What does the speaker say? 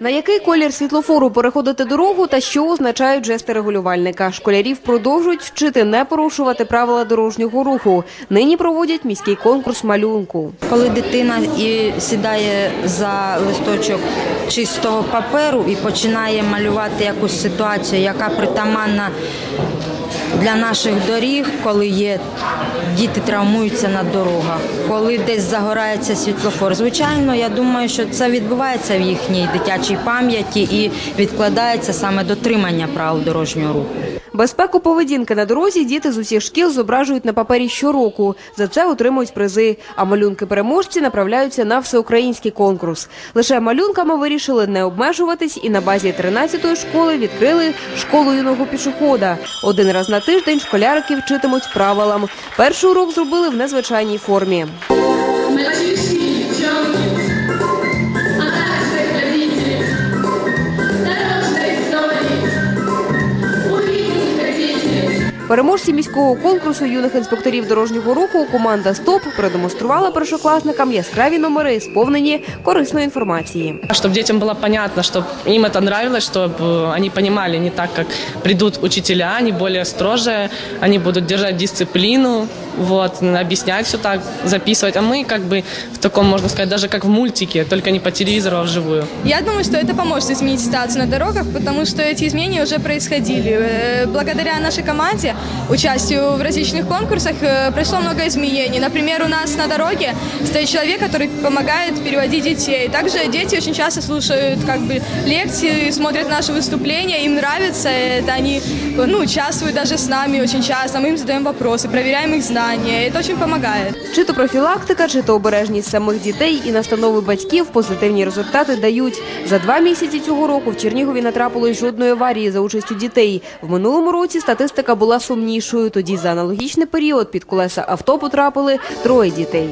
На який колір світлофору переходити дорогу та що означають жести регулювальника? Школярів продовжують вчити не порушувати правила дорожнього руху. Нині проводять міський конкурс малюнку. Коли дитина і сідає за листочок чистого паперу і починає малювати якусь ситуацію, яка притаманна для наших доріг, коли є діти травмуються на дорогах, коли десь загорається світлофор. Звичайно, я думаю, що це відбувається в їхній дитячій пам'яті і відкладається саме дотримання правил дорожнього руху. Безпеку поведінки на дорозі діти з усіх шкіл зображують на папері щороку. За це отримують призи. А малюнки переможці направляються на всеукраїнський конкурс. Лише малюнками вирішили не обмежуватись і на базі 13-ї школи відкрили школу юного пішохода. Один раз на тиждень школярики вчитимуть правилам. Перший урок зробили в незвичайній формі. Переможці міського конкурсу юних інспекторів дорожнього руху команда СТОП продемонструвала першокласникам яскраві номери, сповнені корисної інформації. Чтобы детям было понятно, чтобы им это нравилось, чтобы они понимали не так, как придут учителя, они более строжие, они будут держать дисциплину, вот, объяснять все так, записывать. А мы как бы в таком, можно сказать, даже как в мультике, только не по телевизору, а вживую. Я думаю, что это поможет изменить ситуацию на дорогах, потому что эти изменения уже происходили. Э, Благодаря нашей команде, участию в различных конкурсах, э, прошло много изменений. Например, у нас на дороге стоит человек, который помогает переводить детей. Также дети очень часто слушают как бы лекции, смотрят наши выступления, им нравится это, они ну, участвуют даже с нами очень часто, мы им задаем вопросы, проверяем их знания, это очень помогает. Чи то профілактика, чи то обережність самих дітей і настанови батьків позитивні результати дають. За два місяці цього року в Чернігові не трапилось жодної аварії за участю дітей. В минулому році статистика була сумнішою. Тоді за аналогічний період під колеса авто потрапили троє дітей.